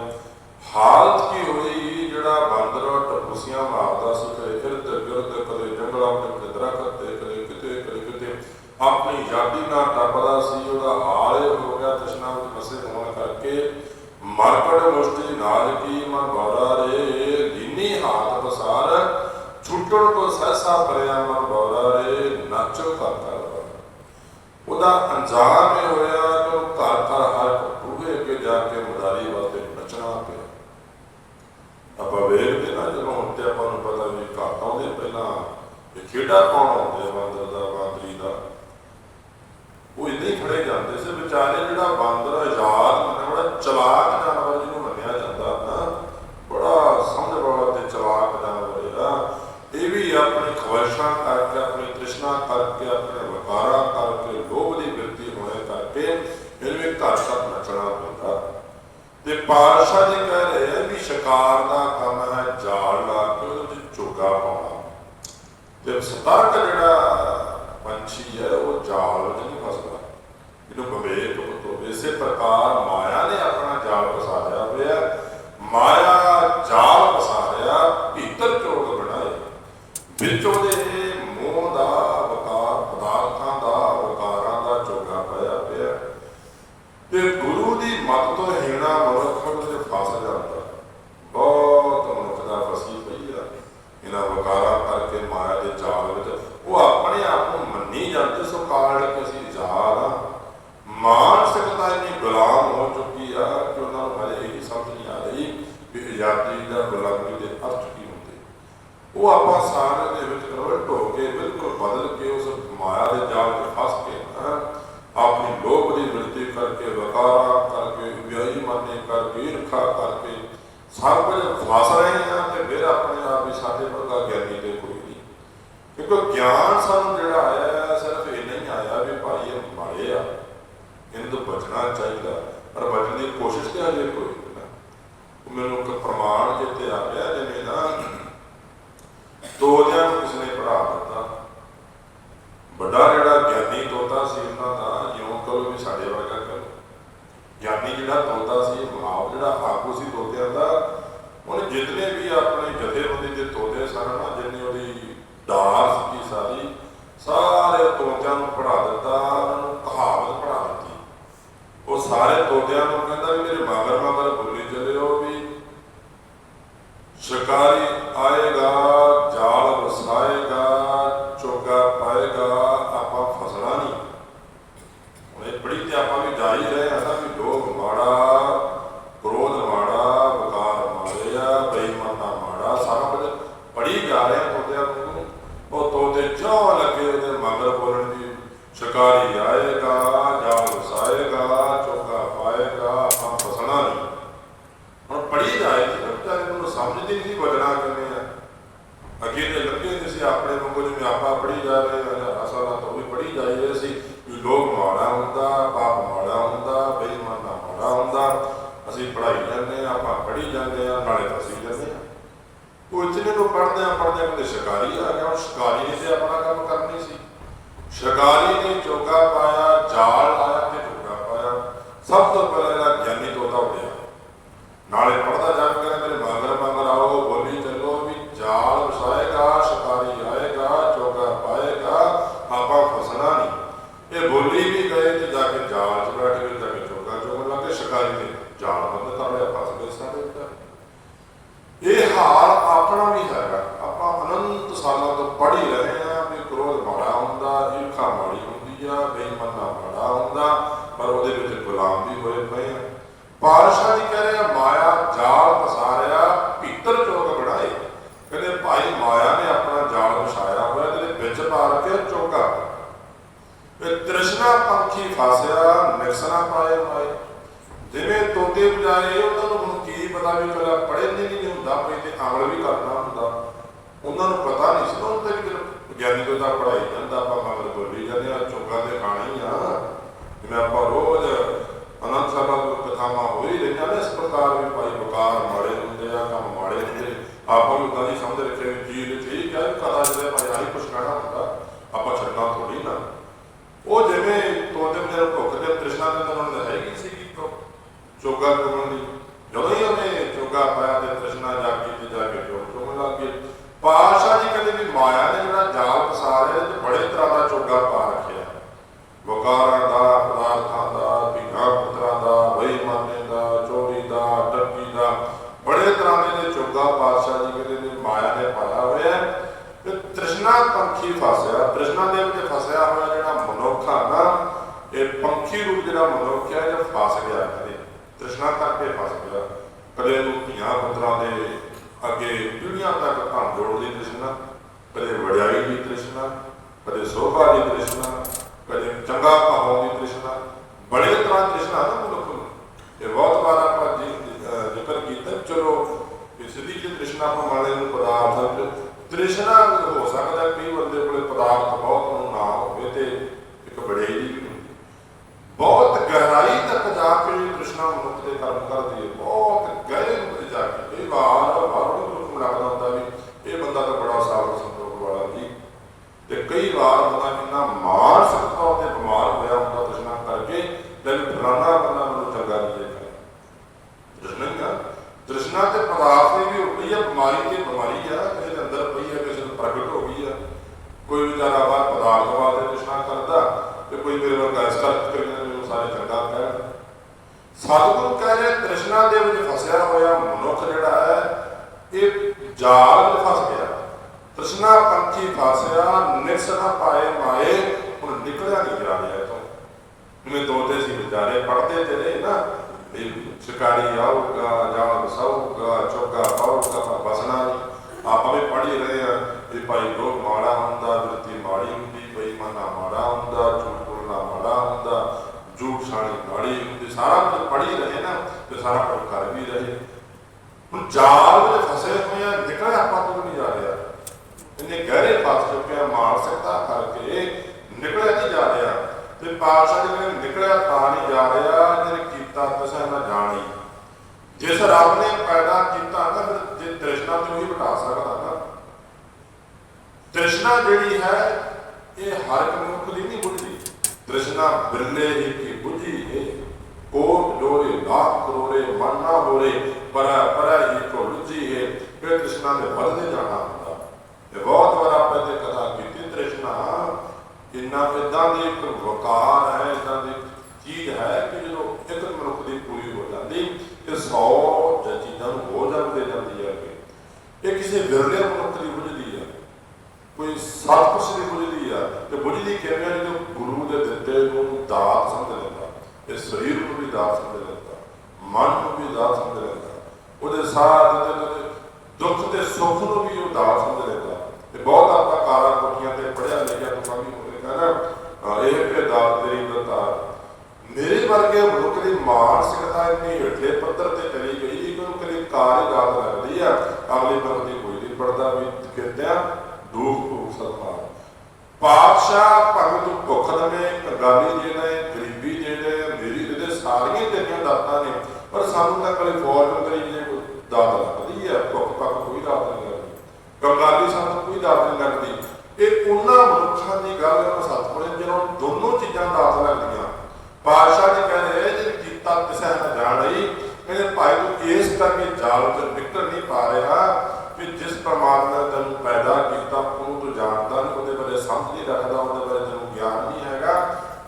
ਹਾਲਤ ਕੀ ਹੋਈ? ਜਿਹੜਾ ਬਾਂਦਰ ਟਪੂਸੀਆਂ ਮਾਰਦਾ ਸੀ, ਕਦੇ ਇਰਦ ਗਿਰਦ ਕਦੇ ਜੰਗਲਾਂ ਵਿੱਚ ਦਰਖਤ ਤੇ, ਕਦੇ ਕਿਤੇ ਕਦੇ ਕਿਤੇ ਆਪਣੀ ਆਜ਼ਾਦੀ ਨਾਲ ਟੱਪਦਾ ਸੀ। ਉਹਦਾ ਹਾਲ ਹੋ ਗਿਆ ਤ੍ਰਿਸ਼ਨਾ ਵਿੱਚ ਫਸੇ ਹੋਣ ਕਰਕੇ ਮਰਕੜ ਮੁਸ਼ਟੀ ਨਾਜ ਕੀ ਮਨ ਭੌਰਾ ਰੇ? ਲੀਨੀ ਹਾਥ ਬਸਾਰ ਛੁੱਟਣ ਕੋ ਸਹਸਾ ਪਰਿਆ ਮਨ ਭੌਰਾ ਰੇ, ਨਾਚੋ ਕਰ ਉਹਦਾ ਅੰਜਾਮ ਇਹ ਹੋਇਆ ਕਿ ਉਹ ਘਰ ਘਰ ਹਰ ਬੂਹੇ ਅੱਗੇ ਜਾ ਕੇ ਮਦਾਰੀ ਵਾਸਤੇ ਨੱਚਣਾ ਪਿਆ ਆਪਾਂ ਵੇਖਦੇ ਨਾ ਜਦੋਂ ਹੁਣ ਤੇ ਆਪਾਂ ਨੂੰ ਪਤਾ ਵੀ ਘਰ ਆਉਂਦੇ ਪਹਿਲਾਂ ਇਹ ਖੇਡਾ ਕੌਣ ਆਉਂਦੇ ਬਾਂਦਰ ਦਾ, ਬਾਂਦਰੀ ਦਾ? ਉਹ ਇਦਾਂ ਹੀ ਖੜੇ ਜਾਂਦੇ ਸੀ, ਵਿਚਾਰੇ ਜਿਹੜਾ ਬਾਂਦਰ ਆਜ਼ਾਦ ਮੰਨਿਆ ਬੜਾ ਚਲਾਕ ਜਾਨਵਰ ਜਿਹਨੂੰ ਮੰਨਿਆ ਜਾਂਦਾ ਨਾ ਬੜਾ ਸਮਝ ਵਾਲਾ ਤੇ ਚਲਾਕ ਜਾਨਵਰ ਆ ਇਹ ਵੀ ਆਪਣੀ ਖਵਾਇਸ਼ਾਂ ਕਰਕੇ, ਆਪਣੀ ਤ੍ਰਿਸ਼ਨਾ ਕਰਕੇ, ਆਪਣੇ ਵਕਾਰਾਂ ਕਰਕੇ, ਲੋਭ ਦੀ ਬਿਰਤੀ ਹੋਣੇ ਕਰਕੇ, ਫਿਰ ਵੀ ਘਰ ਤੱਕ ਨੱਚਣਾ ਪੈਂਦਾ। ਤੇ ਪਾਤਸ਼ਾਹ ਜੀ ਕਹਿ ਰਹੇ ਆ ਵੀ ਸ਼ਿਕਾਰ ਦਾ ਕੰਮ ਹੈ, ਜਾਲ ਲਾ ਕੇ ਉਹਦੇ ਵਿੱਚ ਚੋਗਾ ਪਾਉਣਾ। ਤੇ ਸਤਰਕ ਜਿਹੜਾ ਪੰਛੀ ਹੈ, ਉਹ ਜਾਲ ਵਿੱਚ ਨਹੀਂ ਫਸਦਾ। ਇਹਨੂੰ ਵਿਵੇਕ ਤੋਂ ਇਸੇ ਪ੍ਰਕਾਰ ਮਾਇਆ ਨੇ ਆਪਣਾ ਜਾਲ ਫਸਾਇਆ ਹੋਇਆ। ਮਾਇਆ ਜਾਲ ਫਸਾਇਆ ਭੀਤਰ ਚੋਗ ਬਣਾਏ। ਵਿੱਚ ਉਹਦੇ ਮੋਹ ਦਾ ਵਕਾਰ ਪਦਾਰਥਾਂ ਦਾ ਵਕਾਰਾਂ ਦਾ ਚੋਗਾ ਪਾਇਆ ਪਿਆ ਤੇ ਗੁਰੂ ਦੀ ਮੱਤ ਤੋਂ ਹੀਣਾ ਮਨੁੱਖ ਉਹਦੇ ਫਸ ਜਾਂਦਾ ਬਹੁਤ ਮਨੁੱਖ ਦਾ ਫਸੀ ਪਈ ਆ ਇਹਨਾਂ ਵਕਾਰਾਂ ਕਰਕੇ ਮਾਇਆ ਦੇ ਜਾਲ ਵਿੱਚ ਉਹ ਆਪਣੇ ਆਪ ਨੂੰ ਮੰਨੀ ਜਾਂਦੇ ਸੋ ਕਾਲ ਕਿ ਅਸੀਂ ਜਾਲ ਆ ਮਾਨਸਿਕਤਾ ਇੰਨੀ ਗੁਲਾਮ ਹੋ ਚੁੱਕੀ ਆ ਕਿ ਉਹਨਾਂ ਨੂੰ ਹਲੇ ਇਹ ਸਮਝ ਨਹੀਂ ਆ ਰਹੀ ਵੀ ਆਜ਼ਾਦੀ ਦਾ ਗੁਲਾਮੀ ਦੇ ਅਰਥ ਕੀ ਹੁੰਦੇ ਉਹ ਆਪਾਂ ਸਾਰੇ ਦੇ ਵਿੱਚ ਕਨਵਰਟ ਹੋ ਕੇ ਬਿਲਕੁਲ ਬਦਲ ਕੇ ਉਸ ਮਾਇਆ ਦੇ ਜਾਲ 'ਚ ਫਸ ਕੇ ਨਾ, ਆਪਣੀ ਲੋਭ ਦੀ ਵਰਤੀ ਕਰਕੇ ਵਕਾਰਾ ਕਰਕੇ ਵਿਆਹੀ ਮਾਨੇ ਕਰਕੇ ਈਰਖਾ ਕਰਕੇ ਸਭ ਕੁਝ ਫਸ ਰਹੇ ਆ ਤੇ ਫਿਰ ਆਪਣੇ ਆਪ ਹੀ ਸਾਡੇ ਵਰਗਾ ਗਿਆਨੀ ਤੇ ਕੋਈ ਨਹੀਂ ਕਿਉਂਕਿ ਗਿਆਨ ਸਾਨੂੰ ਜਿਹੜਾ ਆਇਆ ਹੈ, ਸਿਰਫ ਇਹ ਨਹੀਂ ਆਇਆ ਵੀ ਭਾਈ ਇਹ ਮਾੜੇ ਆ ਇਹਨਾਂ ਤੋਂ ਬਚਣਾ ਚਾਹੀਦਾ ਪਰ ਬਚਣ ਦੀ ਕੋਸ਼ਿਸ਼ ਤੇ ਹਜੇ ਕੋਈ ਨਹੀਂ ਨਾ ਉਹ ਮੈਨੂੰ ਇੱਕ ਪ੍ਰਮਾਣ ਜਿੱਤੇ ਆ ਗਿਆ ਜਿਵੇਂ ਨਾ ਤੋਤਿਆਂ ਨੂੰ ਕਿਸੇ ਨੇ ਪੜਾ ਦਿੱਤਾ ਵੱਡਾ ਜਿਹੜਾ ਗਿਆਨੀ ਤੋਤਾ ਸੀ ਉਹਨਾਂ ਦਾ ਜਿਉਂ ਕਰੋ ਵੀ ਸਾਡੇ ਵਰਗਾ ਕਰੋ ਗਿਆਨੀ ਜਿਹੜਾ ਤੋਤਾ ਸੀ ਮਾਪ ਜਿਹੜਾ ਆਗੂ ਸੀ ਤੋਤਿਆਂ ਦਾ ਉਹਨੇ ਜਿਤਨੇ ਵੀ ਆਪਣੇ ਜਥੇਬੰਦੀ ਦੇ ਤੋਤੇ ਸਨ ਨਾ ਜਿੰਨੀ ਉਹਦੀ ਡਾਰ ਸੀ ਸਾਰੀ ਸਾਰੇ ਤੋਤਿਆਂ ਨੂੰ ਪੜਾ ਦਿੱਤਾ ਉਹਨਾਂ ਨੂੰ ਕਹਾਵਤ ਪੜਾ ਦਿੱਤੀ ਉਹ ਸਾਰੇ ਤੋਤਿਆਂ ਨੂੰ ਕਹਿੰਦਾ ਵੀ ਮੇਰੇ ਮਗਰ ਮਗਰ ਬੋਲੀ ਚੱਲਿਓ ਵੀ ਸ਼ਿਕਾਰੀ ਆਏਗਾ ਜਾਲ ਵਸਾਏਗਾ ਚੋਗਾ ਪਾਏਗਾ ਆਪਾਂ ਫਸਣਾ ਨਹੀਂ ਹੁਣ ਇਹ ਬੜੀ ਤੇ ਆਪਾਂ ਵੀ ਜਾ ਹੀ ਰਹੇ ਆ ਨਾ ਵੀ ਲੋਭ ਮਾੜਾ ਕ੍ਰੋਧ ਮਾੜਾ ਵਕਾਰ ਮਾਰੇ ਆ ਬੇਈਮਾਨਾ ਨਾ ਮਾੜਾ ਸਾਰਾ ਕੁਝ ਪੜੀ ਜਾ ਰਹੇ ਆ ਤੋਤਿਆਂ ਨੂੰ ਉਹ ਤੋਤੇ ਚਾਹ ਲੱਗੇ ਉਹਦੇ ਮਗਰ ਬੋਲਣ ਦੀ ਸ਼ਿਕਾਰੀ ਆਏਗਾ ਜਾਲ ਵਸਾਏਗਾ ਚੋਗਾ ਪਾਏਗਾ ਆਪਾਂ ਫਸਣਾ ਨਹੀਂ ਹੁਣ ਪੜੀ ਜਾਏ ਕਿ ਵਿਚਾਰੇ ਨੂੰ ਸਮਝਦੇ ਨਹੀਂ ਬਚਣਾ ਕਿਵੇਂ ਆ ਅੱਗੇ ਤੇ ਲੱਗੇ ਤੇ ਸੀ ਆਪਣੇ ਵਾਂਗੂ ਜਿਵੇਂ ਆਪਾਂ ਪੜੀ ਜਾ ਰਹੇ ਹਾਂ ਅਸਲ ਤਾਂ ਉਹ ਵੀ ਪੜੀ ਜਾਈ ਰਹੇ ਸੀ ਵੀ ਲੋਕ ਮਾੜਾ ਹੁੰਦਾ ਪਾਪ ਮਾੜਾ ਹੁੰਦਾ ਬੇਈਮਾਨਾ ਮਾੜਾ ਹੁੰਦਾ ਅਸੀਂ ਪੜਾਈ ਜਾਂਦੇ ਆ ਆਪਾਂ ਪੜੀ ਜਾਂਦੇ ਆ ਨਾਲੇ ਫਸੀ ਜਾਂਦੇ ਆ ਉਹ ਇਤਨੇ ਨੂੰ ਪੜਦੇ ਆ ਪੜਦੇ ਆ ਸ਼ਿਕਾਰੀ ਆ ਗਿਆ, ਉਹ ਸ਼ਿਕਾਰੀ ਨੇ ਤੇ ਆਪਣਾ ਕੰਮ ਕਰਨੀ ਸੀ। ਸ਼ਿਕਾਰੀ ਨੇ ਚੋਗਾ ਪਾਇਆ, ਜਾਲ ਆਇਆ ਤੇ ਚੋਗਾ ਪਾਇਆ। ਸਭ ਤੋਂ ਪਹਿਲਾਂ ਜਿਹੜਾ ਗਿਆਨੀ ਤੋਤਾ ਉੱਡਿਆ ਨਾਲੇ ਪੜਦਾ ਜਾ ਕੇ ਕਹਿੰਦਾ ਮੇਰੇ ਮਗਰ ਮਗਰ ਆਓ ਬੋਲੀ ਚੱਲੋ ਵੀ ਜਾਲ ਵਸਾਏਗਾ ਸ਼ਿਕਾਰੀ ਆਏਗਾ ਚੋਗਾ ਪਾਏਗਾ ਆਪਾਂ ਫਸਣਾ ਨਹੀਂ ਇਹ ਬੋਲੀ ਵੀ ਗਏ ਤੇ ਜਾ ਕੇ ਜਾਲ 'ਚ ਬੈਠ ਗਏ ਜਾ ਕੇ ਚੋਗਾ ਚੋਗਣ ਲੱਗੇ ਸ਼ਿਕਾਰੀ ਨੇ ਜਾਲ ਬੰਦ ਕਰ ਲਿਆ ਫਸ ਗਏ ਸਾਰੇ ਉੱਤੇ ਇਹ ਹਾਲ ਆਪਣਾ ਵੀ ਹੈਗਾ ਆਪਾਂ ਅਨੰਤ ਸਾਲਾਂ ਤੋਂ ਪੜ੍ਹ ਹੀ ਰਹੇ ਹਾਂ ਵੀ ਕ੍ਰੋਧ ਮਾੜਾ ਹੁੰਦਾ ਈਰਖਾ ਮਾੜੀ ਹੁੰਦੀ ਆ ਬੇਈਮਾਨਾ ਮਾੜਾ ਹੁੰਦਾ ਪਰ ਉਹਦੇ ਵਿੱਚ ਗੁਲਾਮ ਵੀ ਹੋਏ ਪਏ ਆ ਪਾਤਸ਼ਾਹ ਜੀ ਕਹਿ ਰਹੇ ਆ, ਮਾਇਆ ਜਾਲ ਪਸਾਰਿਆ ਭੀਤਰ ਚੋਕ ਬਣਾਏ ਕਹਿੰਦੇ ਭਾਈ ਮਾਇਆ ਨੇ ਆਪਣਾ ਜਾਲ ਵਿਛਾਇਆ ਹੋਇਆ ਤੇ ਵਿੱਚ ਪਾ ਕੇ ਚੋਗਾ ਇਹ ਤ੍ਰਿਸ਼ਨਾ ਪੰਖੀ ਫਸਿਆ ਪਾਏ ਮਾਏ ਜਿਵੇਂ ਤੋਤੇ ਬਜਾਏ ਉਹਨਾਂ ਨੂੰ ਹੁਣ ਕੀ ਪਤਾ ਵੀ ਪਹਿਲਾਂ ਪੜ੍ਹੇ ਨਹੀਂ ਨਹੀਂ ਹੁੰਦਾ ਪਈ ਤੇ ਅਮਲ ਵੀ ਕਰਨਾ ਹੁੰਦਾ। ਉਹਨਾਂ ਨੂੰ ਪਤਾ ਨਹੀਂ ਸੀ ਉਹਨਾਂ ਤੇ ਵੀ ਗਿਆਨੀ ਤੋਂ ਤਾਂ ਪੜਾਈ ਜਾਂਦਾ, ਆਪਾਂ ਮਗਰ ਬੋਲੀ ਜਾਂਦੇ ਆ ਚੋਗਾ ਤੇ ਖਾਣਾ ਹੀ ਆ ਜਿਵੇਂ ਆਪਾਂ ਰੋਜ਼ ਅਨੰਦ ਸਾਹਿਬਾਂ ਤੋਂ ਕਥਾਵਾਂ ਹੋ ਹੀ ਰਹੀਆਂ ਨੇ, ਇਸ ਪ੍ਰਕਾਰ ਵੀ ਭਾਈ ਬਕਾਰ ਮਾੜੇ ਹੁੰਦੇ ਆ, ਕੰਮ ਮਾੜੇ ਹੁੰਦੇ ਆਪਾਂ ਨੂੰ ਤਾਂ ਨਹੀਂ ਸਮਝ ਰੱਖੇ ਵੀ ਜੀ ਠੀਕ ਹੈ ਕਥਾ ਜਿਹੜੇ ਭਾਈ ਆਹੀ ਕੁਛ ਕਹਿਣਾ ਹੁੰਦਾ, ਆਪਾਂ ਛੱਡਣਾ ਥੋੜੀ ਨਾ। ਉਹ ਜਿਵੇਂ ਤੋਤੇ ਮੇਰੇ ਭੁੱਖ ਤੇ ਤ੍ਰਿਸ਼ਨਾ ਦੇ ਉਹਨਾਂ ਨੇ ਹੈਗੀ ਸੀ ਚੋਗਾ ਚੁਗਣ ਦੀ ਜਦੋਂ ਹੀ ਉਹਨੇ ਚੋਗਾ ਪਾਇਆ ਤੇ ਤ੍ਰਿਸ਼ਨਾ ਜਾਗੀ ਤੇ ਜਾ ਕੇ ਚੋਗ ਚੁਗਣ ਲੱਗ ਗਏ ਪਾਸ਼ਾ ਜੀ ਕਹਿੰਦੇ ਵੀ ਮਾਇਆ ਨੇ ਜਿਹੜਾ ਜਾਲ ਪਸਾਰਿਆ ਤੇ ਬੜੇ ਤਰ੍ਹਾਂ ਦਾ ਚੋਗਾ ਪਾ ਰੱਖਿਆ। ਵਕਾਰਾਂ ਦਾ, ਪਦਾਰਥਾਂ ਦਾ ਭਿੰਗਾ ਪੁੱਤਰਾਂ ਦਾ ਬੇਈਮਾਨੇ ਦਾ, ਚੋਰੀ ਦਾ ਠੱਗੀ ਦਾ, ਬੜੇ ਤਰ੍ਹਾਂ ਦੇ ਨੇ ਚੋਗਾ ਪਾਸ਼ਾ ਜੀ ਕਹਿੰਦੇ ਨੇ ਮਾਇਆ ਨੇ ਪਾਇਆ ਹੋਇਆ ਤੇ ਤ੍ਰਿਸ਼ਨਾ ਪੰਖੀ ਫਸਿਆ। ਤ੍ਰਿਸ਼ਨਾ ਦੇ ਵਿੱਚ ਫਸਿਆ ਹੋਇਆ ਜਿਹੜਾ ਮਨੁੱਖ ਆ ਨਾ ਇਹ ਪੰਖੀ ਰੂਪ ਜਿਹੜਾ ਮਨੁੱਖ ਹੈ ਇਹ ਫਸ ਗਿਆ ਕਦੇ ਤ੍ਰਿਸ਼ਨਾ ਕਰਕੇ ਫਸ ਗਿਆ ਕਦੇ ਨੂੰ ਧੀਆਂ ਪੁੱਤਰਾਂ ਦੇ ਅੱਗੇ ਪੀੜ੍ਹੀਆਂ ਤੱਕ ਭੰਨ ਜੋੜ ਤ੍ਰਿਸ਼ਨਾ ਕਦੇ ਵਡਿਆਈ ਦੀ ਤ੍ਰਿਸ਼ਨਾ ਕਦੇ ਸੋਭਾ ਦੀ ਤ੍ਰਿਸ਼ਨਾ ਕਦੇ ਚੰਗਾ ਭਾਵੋਂ ਦੀ ਤ੍ਰਿਸ਼ਨਾ, ਬੜੇ ਤਰ੍ਹਾਂ ਤ੍ਰਿਸ਼ਨਾ ਨਾ ਮਨੁੱਖ ਨੂੰ। ਇਹ ਬਹੁਤ ਵਾਰ ਆਪਾਂ ਜੀ ਜ਼ਿਕਰ ਕੀਤਾ, ਚਲੋ ਇਹ ਸਿੱਧੀ ਜਿਹੀ ਤ੍ਰਿਸ਼ਨਾ ਨੂੰ ਮਾਣੇ ਨੂੰ ਪਦਾਰਥ ਤ੍ਰਿਸ਼ਨਾ ਹੋ ਸਕਦਾ ਕਈ ਬੰਦੇ ਕੋਲੇ ਪਦਾਰਥ ਬਹੁਤ ਨੂੰ ਨਾ ਹੋਵੇ ਤੇ ਇੱਕ ਬੜਾਈ ਦੀ ਬਹੁਤ ਗਹਿਰਾਈ ਤੱਕ ਜਾ ਕੇ ਕ੍ਰਿਸ਼ਨਾ ਤ੍ਰਿਸ਼ਨਾ ਮਨੁੱਖ ਦੇ ਕਰਮ ਕਰਦੀ ਹੈ। ਬਹੁਤ ਗਹਿਰੇ ਨੂੰ ਜਾ ਕੇ। ਕਈ ਵਾਰ ਬਾਹਰੋਂ ਨੂੰ ਲੱਗਦਾ ਹੁੰਦਾ ਵੀ ਇਹ ਬੰਦਾ ਤਾਂ ਬੜਾ ਸਾਵਰ ਸੰਤੋਖ ਵਾਲਾ ਜੀ ਤੇ ਕਈ ਵਾਰ ਬੰਦਾ ਕਿੰਨਾ ਮਾਨਸਿਕ ਤੌਰ ਤੇ ਬਿਮਾਰ ਹੋਇਆ ਹੁੰਦਾ ਤ੍ਰਿਸ਼ਨਾ ਕਰਕੇ ਲੈ ਵੀ ਫਲਾਣਾ ਬੰਦਾ ਮੈਨੂੰ ਚੰਗਾ ਨਹੀਂ ਦੇਖਦਾ ਤ੍ਰਿਸ਼ਨਾ ਹੀ ਆ ਤ੍ਰਿਸ਼ਨਾ ਤੇ ਪਦਾਰਥ ਦੀ ਵੀ ਹੋਈ ਆ ਬਿਮਾਰੀ ਤੇ ਬਿਮਾਰੀ ਆ ਕਿਸੇ ਦੇ ਅੰਦਰ ਪਈ ਆ ਕਿਸੇ ਨੂੰ ਪ੍ਰਗਟ ਹੋ ਗਈ ਆ ਕੋਈ ਵਿਚਾਰਾ ਬਾਹਰ ਪਦਾਰਥ ਵਾਸਤੇ ਤ੍ਰਿਸ਼ਨਾ ਕਰਦਾ ਤੇ ਕੋਈ ਮੇਰੇ ਵਰਗਾ ਇਸ ਕਰਕੇ ਕਰੀਏ ਮੈਨੂੰ ਸਾਰੇ ਚੰਗਾ ਕਹਿਣ ਸਤਿਗੁਰੂ ਕਹਿ ਰਹੇ ਤ੍ਰਿਸ਼ਨਾ ਦੇ ਵਿੱਚ ਫਸਿਆ ਹੋਇਆ ਮਨੁੱਖ ਜਿਹੜਾ ਹੈ ਇਹ ਜਾਲ ਵਿੱਚ ਫਸ ਗਿਆ ਤ੍ਰਿਸ਼ਨਾ ਪੰਛੀ ਫਸਿਆ ਨਿਕਸ ਨਾ ਪਾਏ ਮਾਏ ਹੁਣ ਨਿਕਲਿਆ ਨਹੀਂ ਜਾ ਰਿਹਾ ਇਥੋਂ ਜਿਵੇਂ ਦੋਤੇ ਸੀ ਵਿਚਾਰੇ ਪੜਦੇ ਤੇ ਨੇ ਨਾ ਵੀ ਸ਼ਿਕਾਰੀ ਆਊਗਾ ਜਾਲ ਵਸਾਊਗਾ ਚੋਗਾ ਪਾਊਗਾ ਬਸਣਾ ਨਹੀਂ ਆਪਾਂ ਵੀ ਪੜ੍ਹ ਹੀ ਰਹੇ ਆ ਵੀ ਭਾਈ ਲੋਕ ਮਾੜਾ ਹੁੰਦਾ ਵਰਤੀ ਮਾੜੀ ਹੁੰਦੀ ਬੇਈਮਾਨਾ ਮਾੜਾ ਹੁੰਦਾ ਝੂਠ ਬੋਲਣਾ ਮਾੜਾ ਹੁੰਦਾ ਝੂਠ ਛਾਣੀ ਮਾੜੀ ਹੁੰਦੀ ਸਾਰਾ ਕੁਝ ਪੜ੍ਹ ਹੀ ਰਹੇ ਨਾ ਤੇ ਸਾਰਾ ਕੁਝ ਕਰ ਵੀ ਰਹੇ। ਹੁਣ ਜਾਲ ਵਿੱਚ ਫਸੇ ਹੋਏ ਆ ਨਿਕਲਿਆ ਆਪਾਂ ਤੋਂ ਨਹੀਂ ਜਾ ਰਿਹਾ। ਇੰਨੇ ਗਹਿਰੇ ਫਸ ਚੁੱਕੇ ਆ ਮਾਨਸਿਕਤਾ ਕਰਕੇ ਨਿਕਲਿਆ ਨਹੀਂ ਜਾ ਰਿਹਾ? ਤੇ ਪਾਤਸ਼ਾਹ ਜੀ ਨੇ ਨਿਕਲਿਆ ਤਾਂ ਨਹੀਂ ਜਾ ਰਿਹਾ, ਜਿਹਨੇ ਕੀਤਾ ਤਸਾ ਨਾ ਜਾਣੀ। ਜਿਸ ਰੱਬ ਨੇ ਪੈਦਾ ਕੀਤਾ ਨਾ ਜੇ ਤ੍ਰਿਸ਼ਨਾ ਤੇ ਉਹੀ ਬਟਾ ਸਕਦਾ ਨਾ ਤ੍ਰਿਸ਼ਨਾ ਜਿਹੜੀ ਹੈ, ਇਹ ਹਰ ਇੱਕ ਮਨੁੱਖ ਦੀ ਨਹੀਂ ਬੁੱਝਦੀ। ਤ੍ਰਿਸ਼ਨਾ ਬਿਰਲੇ ਹੀ ਕੀ ਬੁੱਝੀ ਹੈ। ਕੋਟ ਡੋਰੇ ਲੱਖ ਕਰੋੜੇ ਮਨ ਹੋਰੇ ਪਰ ਪਰ ਹੀ ਕੋ ਲੁਝੀ ਹੈ, ਫਿਰ ਤ੍ਰਿਸ਼ਨਾ ਦੇ ਵੱਧਦੇ ਜਾਣਾ ਹੁੰਦਾ। ਇਹ ਬਹੁਤ ਵਾਰ ਆਪਾਂ ਤੇ ਕਥਾ ਕੀਤੀ ਤ੍ਰਿਸ਼ਨਾ ਇੰਨਾ ਇਦਾਂ ਦੀ ਇੱਕ ਵਕਾਰ ਹੈ, ਇਦਾਂ ਦੀ ਚੀਜ਼ ਹੈ ਕਿ ਜਦੋਂ ਇੱਕ ਮਨੁੱਖ ਦੀ ਪੂਰੀ ਹੋ ਜਾਂਦੀ, ਤੇ 100 ਚੀਜ਼ਾਂ ਨੂੰ ਹੋ ਜਾਂਦੇ ਜਾਂਦੀ ਹੈ ਇਹ ਕਿਸੇ ਵਿਰਲੇ ਮਨੁੱਖ ਦੀ ਬੁਝਦੀ ਆ। ਕੋਈ ਸਭ ਸਤਪੁਰਸ਼ ਨਹੀਂ ਬੁਝਦੀ ਆ। ਤੇ ਬੁਝਦੀ ਕਿਵੇਂ ਜਦੋਂ ਗੁਰੂ ਦੇ ਦਿੱਤੇ ਨੂੰ ਦਾਤ ਸਮਝ ਇਹ ਸਰੀਰ ਨੂੰ ਵੀ ਦਾਤ ਸਮਝ ਲੈਂਦਾ ਮਨ ਨੂੰ ਵੀ ਦਾਤ ਸਮਝ ਲੈਂਦਾ ਉਹਦੇ ਸਾਥ ਦੇ ਦੁੱਖ ਸੁੱਖ ਨੂੰ ਵੀ ਉਹ ਦਾਲ ਸਮਝ ਲੈਂਦਾ ਤੇ ਬਹੁਤ ਆਪਾਂ ਕਾਰਾਂ ਕੋਠੀਆਂ ਤੇ ਪੜਿਆ ਲਿਖਿਆ ਲੋਕਾਂ ਵੀ ਹੋਵੇ ਕਹਿੰਦਾ ਇਹ ਤੇ ਦਾਲ ਤੇਰੀ ਦਤਾਰ ਮੇਰੇ ਵਰਗੇ ਮਨੁੱਖ ਦੀ ਮਾਨਸਿਕਤਾ ਇੰਨੀ ਹੇਠਲੇ ਪੱਧਰ ਤੇ ਚਲੀ ਗਈ ਕਿ ਉਹਨੂੰ ਕਦੇ ਕਾਰ ਹੀ ਲੱਗਦੀ ਆ ਅਗਲੇ ਬੰਦੇ ਕੋਈ ਨਹੀਂ ਪੜਦਾ ਵੀ ਕਹਿੰਦੇ ਦੁੱਖ ਭੂਖ ਸਲਮਾਨ ਪਾਤਸ਼ਾਹ ਭਾਵੇਂ ਭੁੱਖ ਦਵੇਂ ਕੰਗਾਲੀ ਦੇ ਨੇ ਗਰੀਬੀ ਦੇ ਨੇ ਮੇਰੀ ਇਹਦੇ ਸਾਰੀਆਂ ਤੇਰੀਆਂ ਦਾਤਾਂ ਨੇ, ਪਰ ਸਾਨੂੰ ਤਾਂ ਕਦੇ ਫੌਜ ਨੂੰ ਕਰੀ ਜੇ ਕੋਈ ਦਾਤ ਲੱਗਦੀ ਹੈ, ਭੁੱਖ ਪੱਕ ਕੋਈ ਦਾਤ ਨਹੀਂ ਲੱਗਦੀ। ਕੰਗਾਲੀ ਸਾਨੂੰ ਕੋਈ ਦਾਤ ਨਹੀਂ ਲੱਗਦੀ। ਇਹ ਉਹਨਾਂ ਮਨੁੱਖਾਂ ਦੀ ਗੱਲ ਹੈ ਸਤਿਗੁਰੂ ਜਿਹਨਾਂ ਨੂੰ ਦੋਨੋਂ ਚੀਜ਼ਾਂ ਦਾਤ ਲੱਗਦੀਆਂ। ਪਾਤਸ਼ਾਹ ਜੀ ਕਹਿੰਦੇ ਜੇ ਕੀਤਾ ਕਿਸੇ ਨਾ ਜਾਣਈ ਕਹਿੰਦੇ ਭਾਈ ਤੂੰ ਇਸ ਕਰਕੇ ਜਾਲ ਤੋਂ ਨਿਕਲ ਨਹੀਂ ਪਾ ਰਿਹਾ ਕਿ ਜਿਸ ਪਰਮਾਤਮਾ ਨੇ ਤੈਨੂੰ ਪੈਦਾ ਕੀਤਾ ਉਹਨੂੰ ਤੂੰ ਜਾਣਦਾ ਨਹੀਂ ਉਹਦੇ ਬਾਰੇ ਸਮਝ ਨਹੀਂ ਰੱਖਦਾ ਉਹਦੇ ਬਾਰੇ ਤੈਨੂੰ ਗਿਆਨ ਨਹੀਂ ਹੈਗਾ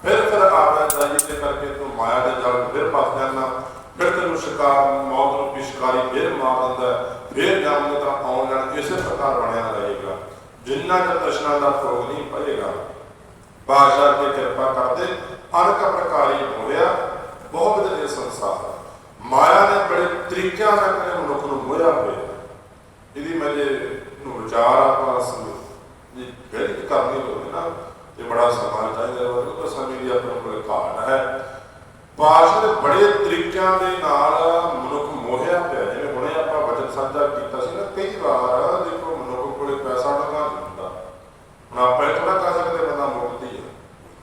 ਫਿਰ ਫਿਰ ਆਪਣਾ ਜਾਈ ਤੇ ਕਰਕੇ ਤੂੰ ਮਾਇਆ ਦੇ ਜਾਲ ਵਿੱਚ ਫਿਰ ਫਸ ਜਾਣਾ ਫਿਰ ਤੈਨੂੰ ਸ਼ਿਕਾਰ ਮੌਤ ਨੂੰ ਵੀ ਸ਼ਿਕਾਰੀ ਫਿਰ ਮਾਰ ਦਿੰਦਾ ਹੈ। ਆਉਣ ਜਾਣ ਇਸੇ ਪ੍ਰਕਾਰ ਬਣਿਆ ਰਹੇਗਾ। ਜਿੰਨਾ ਚਿਰ ਤ੍ਰਿਸ਼ਨਾ ਦਾ ਭੋਗ ਨਹੀਂ ਪਏਗਾ ਬਾਦਸ਼ਾਹ ਦੀ ਕਿਰਪਾ ਕਰਦੇ ਅਨਕ ਪ੍ਰਕਾਰੀ ਹੋਇਆ ਬਹੁਤ ਦੇ ਸੰਸਾਰ। ਮਾਇਆ ਨੇ ਬੜੇ ਤਰੀਕਿਆਂ ਨਾਲ ਆਪਣੇ ਮਨੁੱਖ ਨੂੰ ਮੋਹਿਆ ਹੋਇਆ। ਇਹਦੀ ਮੈਂ ਨੂੰ ਵਿਚਾਰ ਆਪਾਂ ਸਮਝ ਜੀ ਗਣਿਤ ਕਰਨੀ ਹੋਵੇ ਨਾ, ਤੇ ਬੜਾ ਸਮਾਂ ਚਾਹੀਦਾ ਹੈ। ਉਹ ਸਮੇਂ ਦੀ ਆਪਣੇ ਕੋਲ ਘਾਟ ਹੈ। ਬਾਦਸ਼ਾਹ ਦੇ ਬੜੇ ਤਰੀਕਿਆਂ ਦੇ ਨਾਲ ਮਨੁੱਖ ਮੋਹਿਆ ਪਿਆ ਜਿਵੇਂ ਹੁਣੇ ਆਪਾਂ ਵਚਨ ਸਾਂਝਾ ਕੀਤਾ ਸੀ ਨਾ ਕਈ ਵਾਰ ਦੇਖੋ ਮਨੁੱਖ ਕੋਲੇ ਪੈਸਾ ਟਕਾ ਨਹੀਂ ਹੁੰਦਾ ਹੁਣ ਆਪਾਂ ਇਹ ਥੋੜਾ ਕਹਿ ਸਕਦੇ ਬੰਦਾ ਮੁਕਤੀ ਹੈ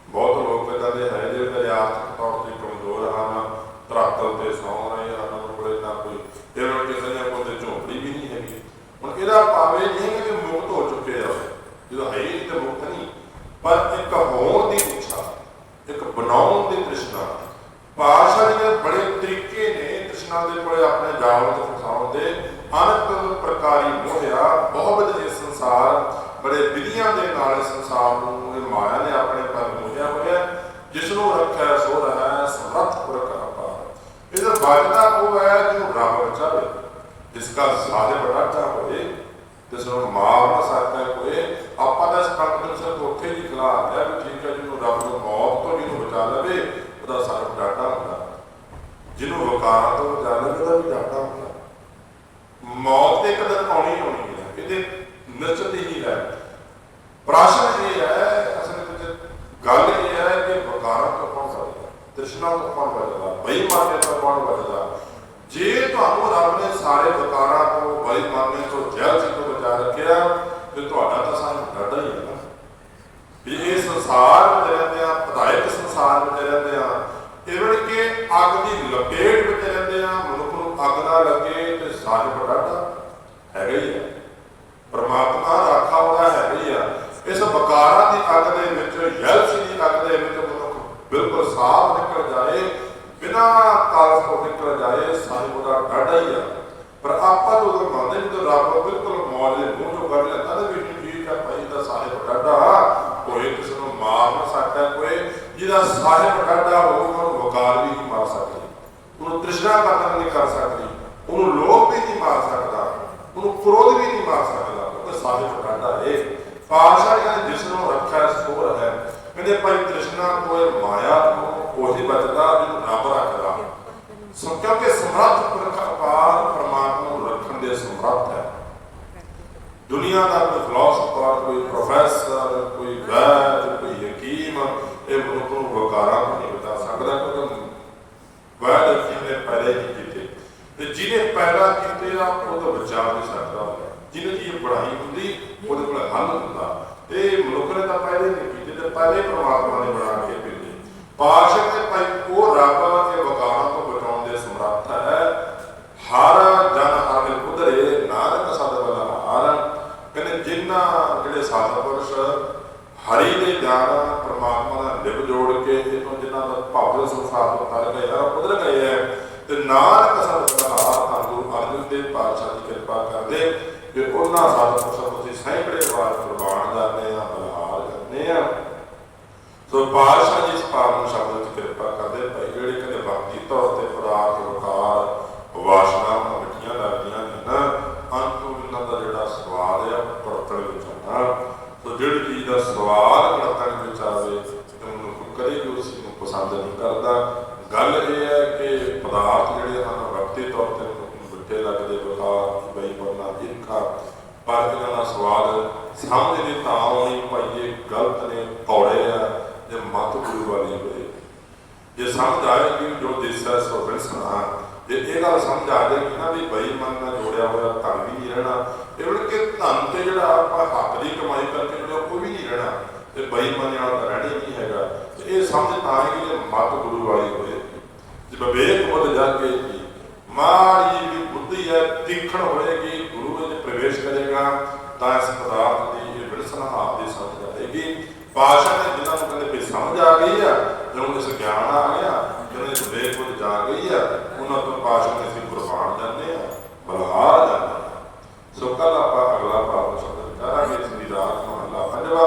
ਬਹੁਤ ਲੋਕ ਇਦਾਂ ਦੇ ਹੈ ਜਿਹੜੇ ਮੇਰੇ ਆਰਥਿਕ ਤੌਰ ਤੇ ਕਮਜ਼ੋਰ ਹਨ ਧਰਾਤਲ ਤੇ ਸੌ ਰਹੇ ਹਨ ਉਹਨਾਂ ਕੋਲੇ ਨਾ ਕੋਈ ਇਹਨਾਂ ਕਿਸੇ ਨੇ ਕੋਲ ਤੇ ਝੋਪੜੀ ਵੀ ਨਹੀਂ ਹੈਗੀ ਹੁਣ ਇਹਦਾ ਭਾਵੇਂ ਨਹੀਂ ਹੈ ਕਿ ਮੁਕਤ ਹੋ ਚੁੱਕੇ ਆ ਜਦੋਂ ਹੈ ਹੀ ਨਹੀਂ ਤੇ ਮੁਕਤ ਨਹੀਂ ਪਰ ਇੱਕ ਹੋਣ ਦੀ ਇੱਛਾ ਇੱਕ ਬਣਾਉਣ ਦੀ ਤ੍ਰਿਸ਼ਨਾ ਪਾਸ਼ਾ ਜੀ ਦੇ ਬੜੇ ਤਰੀਕੇ ਨੇ ਤ੍ਰਿਸ਼ਨਾ ਦੇ ਕੋਲੇ ਆਪਣੇ ਜਾਲ ਵਿੱਚ ਫਸਾਉਣ ਦੇ ਅਨੰਤ ਪ੍ਰਕਾਰੀ ਮੋਹਿਆ ਬਹੁਤ ਇਹ ਸੰਸਾਰ ਬੜੇ ਵਿਧੀਆਂ ਦੇ ਨਾਲ ਇਸ ਸੰਸਾਰ ਨੂੰ ਇਹ ਮਾਇਆ ਨੇ ਆਪਣੇ ਪਰ ਮੋਹਿਆ ਹੋਇਆ ਜਿਸ ਨੂੰ ਰੱਖਿਆ ਸੋ ਰਹਾ ਸਮਰੱਥ ਪ੍ਰਕਾਪਾ ਇਹਦਾ ਬਾਜਦਾ ਉਹ ਹੈ ਜਿਹਨੂੰ ਰੱਬ ਬਚਾਵੇ ਜਿਸ ਦਾ ਸਾਹਿਬ ਬੜਾਟਾ ਹੋਏ ਜਿਸ ਨੂੰ ਮਾਰ ਨਾ ਸਕਦਾ ਕੋਈ ਆਪਾਂ ਦਾ ਇਸ ਪੰਥ ਨੂੰ ਸਿਰਫ ਉੱਥੇ ਹੀ ਖਿਲਾ ਹੈ ਵੀ ਠੀਕ ਹੈ ਜਿਹਨੂੰ ਰੱਬ ਨੂੰ ਮੌਤ ਤੋਂ ਜਿਹਨੂੰ ਬਚਾ ਉਹਦਾ ਸਾਹਿਬ ਡਾਟਾ ਹੁੰਦਾ। ਜਿਹਨੂੰ ਵਕਾਰਾਂ ਤੋਂ ਬਚਾ ਲਵੇ ਵੀ ਡਾਟਾ ਹੁੰਦਾ। ਮੌਤ ਤੇ ਇੱਕ ਦਿਨ ਆਉਣੀ ਹੈ। ਇਹਦੇ ਨਿਸ਼ਚਿਤ ਹੀ ਹੈ। ਪ੍ਰਸ਼ਨ ਇਹ ਹੈ, ਅਸਲ ਵਿੱਚ ਗੱਲ ਇਹ ਹੈ ਕਿ ਵਕਾਰਾਂ ਤੋਂ ਕੌਣ ਬਚਦਾ ਤ੍ਰਿਸ਼ਨਾ ਤੋਂ ਕੌਣ ਬਚਦਾ ਬੇਈਮਾਨੀ ਤੋਂ ਕੌਣ ਬਚਦਾ ਜੇ ਤੁਹਾਨੂੰ ਰੱਬ ਨੇ ਸਾਰੇ ਵਕਾਰਾਂ ਤੋਂ, ਬੇਈਮਾਨੀ ਤੋਂ ਜੈਲਸੀ ਤੋਂ ਬਚਾ ਰੱਖਿਆ ਤੇ ਤੁਹਾਡਾ ਤਾਂ ਸਾਨੂੰ ਡਰਦਾ ਹੀ ਹੈ ਨਾ। ਵੀ ਇਹ ਸੰਸਾਰ ਵਿੱਚ ਰਹਿੰਦੇ ਆ ਵਿਧਾਇਕ ਸੰਸਾਰ ਵਿੱਚ ਰਹਿੰਦੇ ਆ। ਇਵਨ ਕਿ ਅੱਗ ਦੀ ਲਪੇਟ ਵਿੱਚ ਰਹਿੰਦੇ ਆ, ਮਨੁੱਖ ਨੂੰ ਅੱਗ ਨਾ ਲੱਗੇ ਤੇ ਸਾਹਿਬ ਡਾਟਾ ਹੈਗਾ ਹੀ ਆ। ਪਰਮਾਤਮਾ ਰਾਖਾ ਉਹਦਾ ਹੈਗਾ ਹੀ ਆ। ਇਸ ਬਕਾਰਾਂ ਦੀ ਅੱਗ ਦੇ ਵਿੱਚ ਯਲਸੀ ਦੀ ਅੱਗ ਦੇ ਵਿੱਚ ਮਨੁੱਖ ਬਿਲਕੁਲ ਸਾਫ਼ ਨਿਕਲ ਜਾਏ, ਬਿਨਾ ਕਾਲਸ ਤੋਂ ਨਿਕਲ ਜਾਏ, ਸਾਜ ਉਹਦਾ ਡਾਟਾ ਹੀ ਆ। ਪਰ ਆਪਾਂ ਨੂੰ ਮੰਨਦੇ ਜਦੋਂ ਰੱਬ ਬਿਲਕੁਲ ਮੌਜ ਦੇ ਮੂੰਹ ਚੋਂ ਕੱਢ ਲੈਂਦਾ ਤੇ ਵੀ ਠੀਕ ਆ ਭਾਈ ਦਾ ਸਾਹਿਬ ਡਾਟਾ ਕੋਈ ਕਿਸੇ ਨੂੰ ਮਾਰ ਨਾ ਸਕਦਾ ਕੋਈ ਜਿਹਦਾ ਸਾਹਿਬ ਡਾਟਾ ਹੋਊ ਉਹਨੂੰ ਵਕਾਰ ਵੀ ਨਹੀਂ ਮਾਰ ਸਕਦਾ। ਉਹਨੂੰ ਤ੍ਰਿਸ਼ਨਾ ਕਤਲ ਨਹੀਂ ਕਰ ਸਕਦੀ। ਉਹਨੂੰ ਲੋਭ ਵੀ ਨਹੀਂ ਮਾਰ ਸਕਦਾ। ਉਹਨੂੰ ਕ੍ਰੋਧ ਵੀ ਨਹੀਂ ਮਾਰ ਸਕਦਾ। ਉਹਦਾ ਸਾਹਿਬ ਡਾਟਾ ਹੈ ਪਾਸ਼ਾ ਕਹਿੰਦੇ ਜਿਸ ਨੂੰ ਰੱਖਿਆ ਸੋਰ ਹੈ ਕਹਿੰਦੇ ਭਾਈ ਤ੍ਰਿਸ਼ਨਾ ਕੋਏ ਮਾਇਆ ਤੋਂ ਬਚਦਾ ਜਿਹਨੂੰ ਰੱਬ ਰੱਖਦਾ। ਸੋ ਕਿਉਂਕਿ ਸਮਰੱਥ ਪ੍ਰਕਾਰ ਪਰਮਾਤਮਾ ਨੂੰ ਰੱਖਣ ਦੇ ਸਮਰੱਥ ਹੈ। ਦੁਨੀਆ ਦਾ ਕੋਈ ਫਿਲਾਸਫਰ ਕੋਈ ਪ੍ਰੋਫੈਸਰ ਕੋਈ ਵੈਦ, ਕੋਈ ਹਕੀਮ, ਇਹ ਮਨੁੱਖ ਨੂੰ ਨਹੀਂ ਬਤਾ ਸਕਦਾ ਕਿਉਂਕਿ ਵੈਦ ਹਕੀਮ ਪਹਿਲੇ ਹੀ ਕੀਤੇ। ਤੇ ਜਿਹਨੇ ਪੈਦਾ ਕੀਤੇ ਆ ਉਹ ਤਾਂ ਨਹੀਂ ਸਕਦਾ ਜਿਹਨੇ ਦੀ ਪੜ੍ਹਾਈ ਹੁੰਦੀ, ਉਹਦੇ ਕੋਲ ਹੱਲ ਹੁੰਦਾ। ਤੇ ਮਨੁੱਖ ਨੇ ਤਾਂ ਪਹਿਲੇ ਨਹੀਂ ਕੀਤੇ, ਤੇ ਪਹਿਲੇ ਪਰਮਾਤਮਾ ਨੇ ਬਣਾ ਕੇ ਭੇਜੇ ਪਾਸ਼ਕ ਤੇ ਭਾਈ, ਉਹ ਰੱਬ ਇਹ ਵਕਾਰਾਂ ਤੋਂ ਬਚਾਉਣ ਦੇ ਸਮਰੱਥ ਹੈ। ਹਰ ਜਨ ਹਰ ਉਧਰੇ ਨਾਨਕ ਸਦ ਹਾਰ। ਕਹਿੰਦੇ ਜਿਨ੍ਹਾਂ ਜਿਹੜੇ ਸਾਧਾ ਪੁਰਸ਼ ਹਰੀ ਦੇ ਗਿਆਨ ਪ੍ਰਮਾਤਮਾ ਨਾਲ ਲਿਪ ਜੋੜ ਕੇ ਇਹਨੂੰ ਜਿਨ੍ਹਾਂ ਦਾ ਭਾਵ ਸੰਸਾਰ ਉਧਰ ਗਏ ਹੈ। ਤੇ ਨਾਨਕ ਸਦ ਤਾਂ ਗੁਰੂ ਅਰਜਨ ਦੇਵ ਪਾਤਸ਼ਾਹ ਦੀ ਕਿਰਪਾ ਕਰਦੇ ਕਿ ਉਹਨਾਂ ਸਾਧਾ ਪੁਰਸ਼ਾਂ ਸੈਂਕੜੇ ਵਾਰ ਕੁਰਬਾਨ ਕਰਨੇ ਆ ਬਲਹਾਰ ਕਰਨੇ ਆ ਸੋ ਪਾਤਸ਼ਾਹ ਜੀ ਇਸ ਪਾਵਨ ਸ਼ਬਦ ਦੀ ਕਿਰਪਾ ਕਰਦੇ ਭਾਈ ਜਿਹੜੇ ਕਹਿੰਦੇ ਭਗਤੀ ਤੌਰ ਤੇ ਪਦਾਰਥ ਵਕਾਰ ਵਾਸ਼ਨਾਵਾਂ ਮਿੱਠੀਆਂ ਲੱਗਦੀਆਂ ਨੇ ਨਾ ਅੰਤ ਨੂੰ ਇਹਨਾਂ ਦਾ ਜਿਹੜਾ ਸਵਾਦ ਆ ਉਹ ਪਰਤਣ ਵਿੱਚ ਆਉਂਦਾ ਸੋ ਜਿਹੜੀ ਚੀਜ਼ ਦਾ ਸਵਾਦ ਪਰਤਣ ਵਿੱਚ ਆਵੇ ਤੇ ਉਹਨੂੰ ਕਦੇ ਵੀ ਉਸ ਨੂੰ ਪਸੰਦ ਨਹੀਂ ਕਰਦਾ ਗੱਲ ਇਹ ਹੈ ਕਿ ਪਦਾਰਥ ਜਿਹੜੇ ਹਨ ਭਗਤੀ ਤੌਰ ਤੇ ਮਨੁੱਖ ਲੱਗਦੇ ਵਕਾਰ ਬਈ ਬੰਨਾ ਪਰ ਇਹਨਾਂ ਦਾ ਸਵਾਦ ਸਮਝ ਦੇ ਤਾਂ ਆਉਣੀ ਭਾਈ ਗਲਤ ਨੇ, ਕੌੜੇ ਆ ਜੇ ਮਤ ਗੁਰੂ ਵਾਲੀ ਹੋਏ। ਜੇ ਸਮਝ ਆਏ ਕਿ ਜੋ ਦੇਸਾ ਸੋ ਬਿਲਸਣਾ ਜੇ ਇਹ ਗੱਲ ਸਮਝ ਆ ਜਾਏ ਕਿ ਨਾ ਵੀ ਬੇਈਮਾਨ ਨਾਲ ਜੋੜਿਆ ਹੋਇਆ ਧਨ ਵੀ ਨਹੀਂ ਰਹਿਣਾ, ਇਹ ਵੀ ਕਿ ਧਨ ਤੇ ਜਿਹੜਾ ਆਪਾਂ ਹੱਕ ਦੀ ਕਮਾਈ ਕਰਕੇ ਜਿਹੜਾ ਕੋਈ ਵੀ ਨਹੀਂ ਰਹਿਣਾ, ਤੇ ਬੇਈਮਾਨੀ ਨਾਲ ਰਹਿਣਾ ਹੀ ਨਹੀਂ ਹੈਗਾ। ਤੇ ਇਹ ਸਮਝ ਤਾਂ ਆਏਗੀ ਜੇ ਮਤ ਗੁਰੂ ਵਾਲੀ ਹੋਏ। ਜੇ ਵਿਵੇਕ ਬੁੱਧ ਜਾ ਕੇ ਮਾੜੀ ਵੀ ਬੁੱਧੀ ਹੈ, ਤੀਖਣ ਹੋਏਗੀ, ਗੁਰੂ ਵਿੱਚ ਪ੍ਰਵੇਸ਼ ਕਰੇਗਾ, ਤਾਂ ਇਸ ਪਦਾਰਥ ਦੀ ਇਹ ਵਿਲਸਣਾ ਆਪ ਦੀ ਸਮਝ ਆਏਗੀ ਪਾਸ਼ਾ ਨੇ ਜਿਨ੍ਹਾਂ ਨੂੰ ਕਹਿੰਦੇ ਵੀ ਸਮਝ ਆ ਗਈ ਆ ਜਿਹਨੂੰ ਇਸ ਗਿਆਨ ਆ ਗਿਆ ਜਿਹਨਾਂ ਦੇ ਵਿਵੇਕ ਜਾ ਗਈ ਆ, ਉਹਨਾਂ ਤੋਂ ਪਾਸ਼ਾ ਨੇ ਅਸੀਂ ਕੁਰਬਾਨ ਜਾਂਦੇ ਆ ਬਲਹਾਰ ਜਾਂਦੇ ਆ। ਸੋ ਕੱਲ ਆਪਾਂ ਅਗਲਾ ਭਾਵ ਸ਼ਬਦ ਕਰਾਂਗੇ ਇਸ ਦੀ ਰਾਤ ਮਹਲਾ ਪੰਜਵਾ